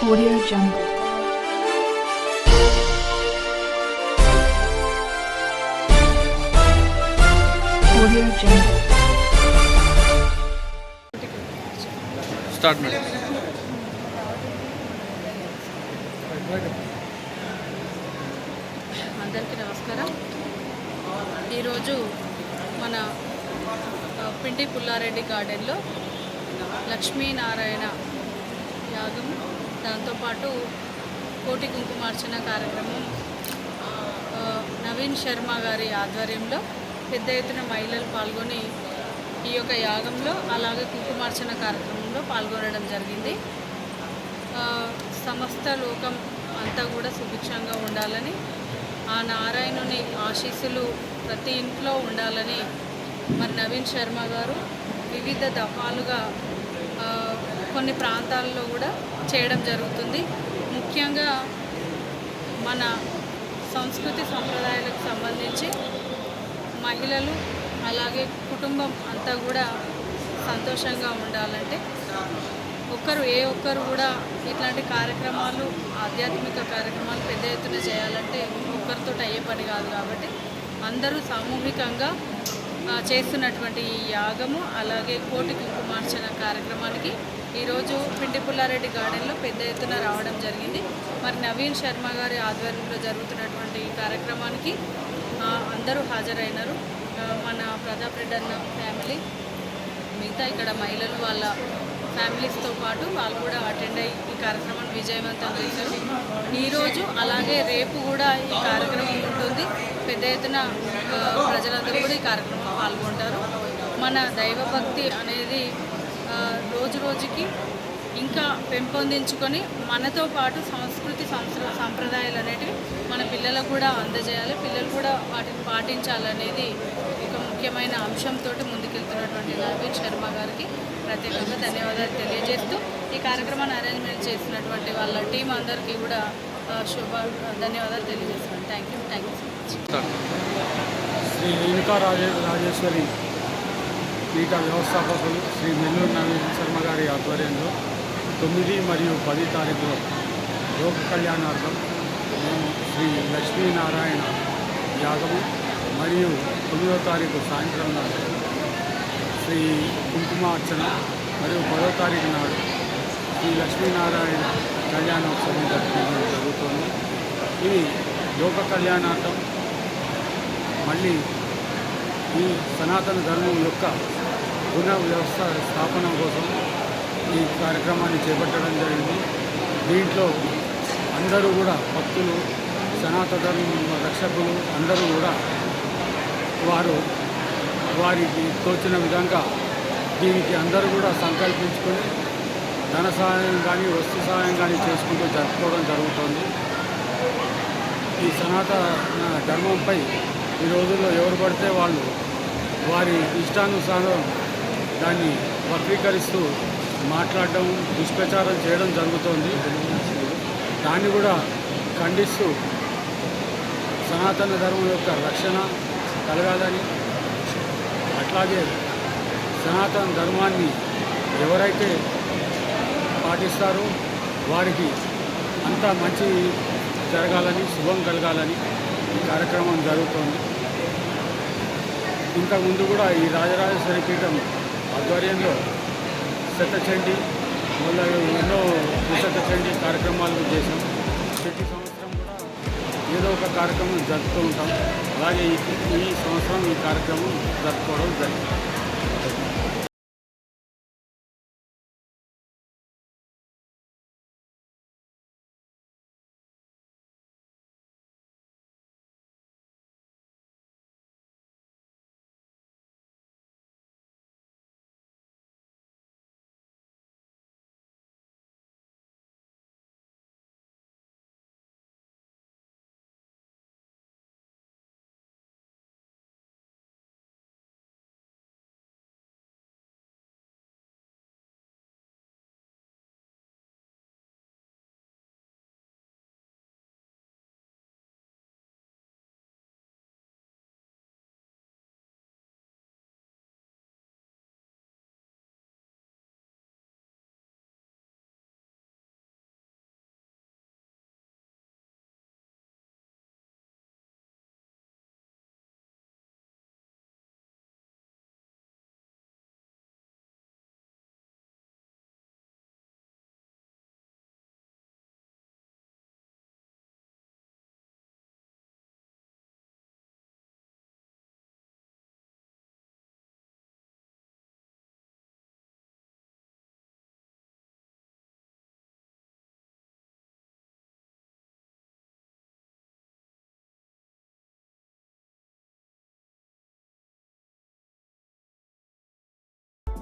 Audio Jungle. Audio Jungle. Start madam అందరికీ నమస్కారం ఈరోజు మన పిండి పుల్లారెడ్డి గార్డెన్లో లక్ష్మీనారాయణ యాగం దాంతోపాటు కోటి కుంకుమార్చన కార్యక్రమం నవీన్ శర్మ గారి ఆధ్వర్యంలో పెద్ద ఎత్తున మహిళలు పాల్గొని ఈ యొక్క యాగంలో అలాగే కుంకుమార్చన కార్యక్రమంలో పాల్గొనడం జరిగింది. సమస్త లోకం అంతా కూడా సుభిక్షంగా ఉండాలని ఆ నారాయణుని ఆశీస్సులు ప్రతి ఇంట్లో ఉండాలని మరి నవీన్ శర్మ గారు వివిధ దఫాలుగా కొన్ని ప్రాంతాల్లో కూడా చేయడం జరుగుతుంది. ముఖ్యంగా మన సంస్కృతి సంప్రదాయాలకు సంబంధించి మహిళలు అలాగే కుటుంబం అంతా కూడా సంతోషంగా ఉండాలంటే ఒక్కరు ఏ ఒక్కరు కూడా ఇట్లాంటి కార్యక్రమాలు ఆధ్యాత్మిక కార్యక్రమాలు పెద్ద ఎత్తున చేయాలంటే ఒక్కరితో అయ్యే పని కాదు కాబట్టి అందరూ సామూహికంగా చేస్తున్నటువంటి ఈ యాగము అలాగే కోటి కుంకుమార్చన కార్యక్రమానికి ఈరోజు పిండి పుల్లారెడ్డి గార్డెన్లో పెద్ద ఎత్తున రావడం జరిగింది. మరి నవీన్ శర్మ గారి ఆధ్వర్యంలో జరుగుతున్నటువంటి ఈ కార్యక్రమానికి అందరూ హాజరైనారు. మన ప్రతాప్ రెడ్డి అన్న ఫ్యామిలీ మిగతా ఇక్కడ మహిళలు వాళ్ళ ఫ్యామిలీస్తో పాటు వాళ్ళు కూడా అటెండ్ అయ్యి ఈ కార్యక్రమాన్ని విజయవంతం చేశారు. ఈరోజు అలాగే రేపు కూడా ఈ కార్యక్రమం ఉంటుంది. పెద్ద ఎత్తున ప్రజలందరూ కూడా ఈ కార్యక్రమంలో పాల్గొంటారు. మన దైవభక్తి అనేది రోజు రోజుకి ఇంకా పెంపొందించుకొని మనతో పాటు సంస్కృతి సంస్కృ సాంప్రదాయాలు అనేటివి మన పిల్లలకు కూడా అందజేయాలి. పిల్లలు కూడా వాటిని పాటించాలనేది ముఖ్యమైన అంశంతో ముందుకెళ్తున్నటువంటి నవీన్ శర్మ గారికి ప్రత్యేకంగా ధన్యవాదాలు తెలియజేస్తూ ఈ కార్యక్రమాన్ని అరేంజ్మెంట్ చేసినటువంటి వాళ్ళ టీం అందరికీ కూడా శుభ ధన్యవాదాలు తెలియజేస్తున్నాను. Thank you thank you so much Shri Renuka Raje Rajeshwari పీఠ వ్యవస్థాపకులు శ్రీ నెల్లూరు నవీన్ శర్మ గారి ఆధ్వర్యంలో తొమ్మిది మరియు పది తారీఖులో లోక కళ్యాణార్థం మేము శ్రీ లక్ష్మీనారాయణ యాగము మరియు తొమ్మిదో తారీఖు సాయంత్రం నాడు శ్రీ కుంకుమార్చన మరియు పదో తారీఖు నాడు శ్రీ లక్ష్మీనారాయణ కళ్యాణోత్సవం జరుపుకోవడం జరుగుతుంది. ఇది లోక కళ్యాణార్థం. మళ్ళీ ఈ సనాతన ధర్మం యొక్క పునః వ్యవస్థ స్థాపన కోసం ఈ కార్యక్రమాన్ని చేపట్టడం జరిగింది. దీంట్లో అందరూ కూడా భక్తులు సనాతన ధర్మం రక్షకులు అందరూ కూడా వారు వారికి తోచిన విధంగా దీనికి అందరూ కూడా సంకల్పించుకొని ధన సహాయం కానీ వస్తు సహాయం కానీ చేసుకుంటూ జరుపుకోవడం జరుగుతుంది. ఈ సనాతన ధర్మంపై ఈ రోజుల్లో ఎవరు పడితే వాళ్ళు వారి ఇష్టానుసారం దాన్ని వక్రీకరిస్తూ మాట్లాడడం దుష్ప్రచారం చేయడం జరుగుతోంది. దాన్ని కూడా ఖండిస్తూ సనాతన ధర్మం యొక్క రక్షణ కలగాలని అట్లాగే సనాతన ధర్మాన్ని ఎవరైతే పాటిస్తారో వారికి అంతా మంచి జరగాలని శుభం కలగాలని ఈ కార్యక్రమం జరుగుతోంది. ఇంతకుముందు కూడా ఈ రాజరాజేశ్వరి పీఠం ఆధ్వర్యంలో శతచండి మళ్ళీ ఎన్నో విశతచండి కార్యక్రమాలు చేసాం कार्यक्रम जरूत अला संवसम कार्यक्रम ज़रूर ज़रूर